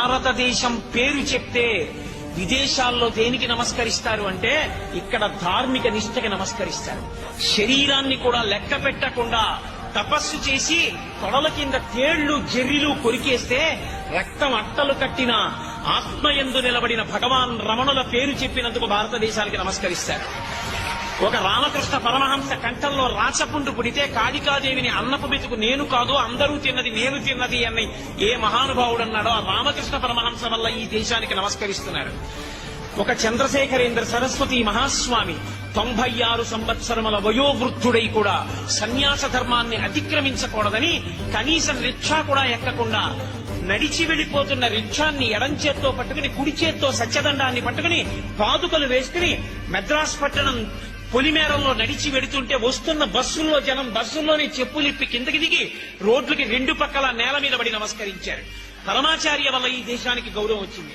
భారతదేశం పేరు చెప్తే విదేశాల్లో దేనికి నమస్కరిస్తారు అంటే ఇక్కడ ధార్మిక నిష్ఠకి నమస్కరిస్తారు. శరీరాన్ని కూడా లెక్క పెట్టకుండా తపస్సు చేసి తొడల కింద తేళ్ళు జెర్రిలు కొరికేస్తే రక్తం అట్టలు కట్టిన ఆత్మయందు నిలబడిన భగవాన్ రమణుల పేరు చెప్పినందుకు భారతదేశానికి నమస్కరిస్తారు. ఒక రామకృష్ణ పరమహంస కంఠంలో రాచపుండు పుడితే కాళికాదేవిని అన్నపు మెతుకు నేను కాదు అందరూ తిన్నది నేను తిన్నది అని ఏ మహానుభావుడు అన్నాడో ఆ రామకృష్ణ పరమహంస వల్ల ఈ దేశానికి నమస్కరిస్తున్నారు. ఒక చంద్రశేఖరేంద్ర సరస్వతి మహాస్వామి తొంభై ఆరు సంవత్సరముల వయోవృద్ధుడై కూడా సన్యాస ధర్మాన్ని అతిక్రమించకూడదని కనీసం రిక్షా కూడా ఎక్కకుండా నడిచి వెళ్ళిపోతున్న రిక్షాన్ని ఎడం చేత్తో పట్టుకుని కుడి చేత్తో సత్యదండాన్ని పట్టుకుని పాదుకలు వేసుకుని మెద్రాస్ పట్టణం పొలిమేరల్లో నడిచి వెడుతుంటే వస్తున్న బస్సుల్లో జనం బస్సుల్లోనే చెప్పులిప్పి కిందకి దిగి రోడ్లకి రెండు పక్కల నేల మీద పడి నమస్కరించారు. పరమాచార్య వల్ల ఈ దేశానికి గౌరవం వచ్చింది.